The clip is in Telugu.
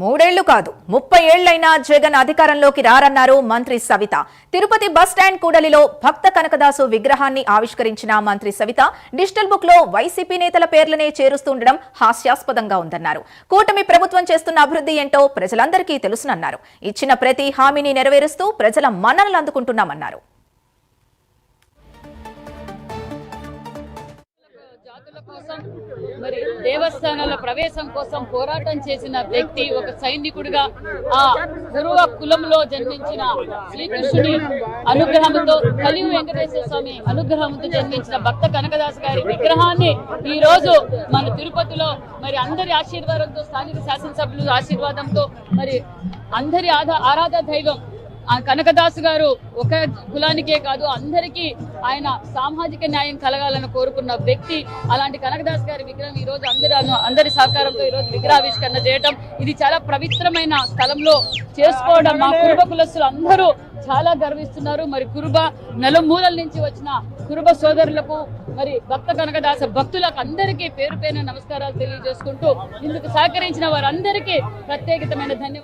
మూడేళ్ళు కాదు ముప్పై ఏళ్ళైనా జగన్ అధికారంలోకి రారన్నారు మంత్రి సవిత. తిరుపతి బస్ స్టాండ్ కూడలిలో భక్త కనకదాసు విగ్రహాన్ని ఆవిష్కరించిన మంత్రి సవిత డిజిటల్ బుక్లో వైసీపీ నేతల పేర్లనే చేరుస్తుండడం హాస్యాస్పదంగా ఉందన్నారు. కూటమి ప్రభుత్వం చేస్తున్న అభివృద్ధి ఏంటో ప్రజలందరికీ తెలుసునన్నారు. ఇచ్చిన ప్రతి హామీని నెరవేరుస్తూ ప్రజల మన్ననలు అందుకుంటున్నామన్నారు. కోసం మరి దేవస్థానాల ప్రవేశం కోసం పోరాటం చేసిన వ్యక్తి ఒక సైనికుడిగా ఆ గురువ కులంలో జన్మించిన శ్రీకృష్ణుడి అనుగ్రహంతో కలియు వెంకటేశ్వర స్వామి అనుగ్రహంతో జన్మించిన భక్త కనకదాస్ గారి విగ్రహాన్ని ఈ రోజు మన తిరుపతిలో మరి అందరి ఆశీర్వాదంతో స్థానిక శాసనసభ్యుల ఆశీర్వాదంతో మరి అందరి ఆధా ఆరాధ దైవం ఆ కనకదాసు గారు ఒక కులానికే కాదు అందరికీ ఆయన సామాజిక న్యాయం కలగాలని కోరుకున్న వ్యక్తి. అలాంటి కనకదాస్ గారి విగ్రహం ఈ రోజు అందరి అందరి సహకారంతో ఈ రోజు విగ్రహావిష్కరణ చేయడం ఇది చాలా పవిత్రమైన స్థలంలో చేసుకోవడం మా కుటుంబ కులస్తులు అందరూ చాలా గర్విస్తున్నారు. మరి కురుబ నలుమూలల నుంచి వచ్చిన కురుబ సోదరులకు మరి భక్త కనకదాస భక్తులకు అందరికీ పేరు పేరున నమస్కారాలు తెలియజేసుకుంటూ ఇందుకు సహకరించిన వారందరికీ ప్రత్యేకతమైన ధన్యవాదాలు.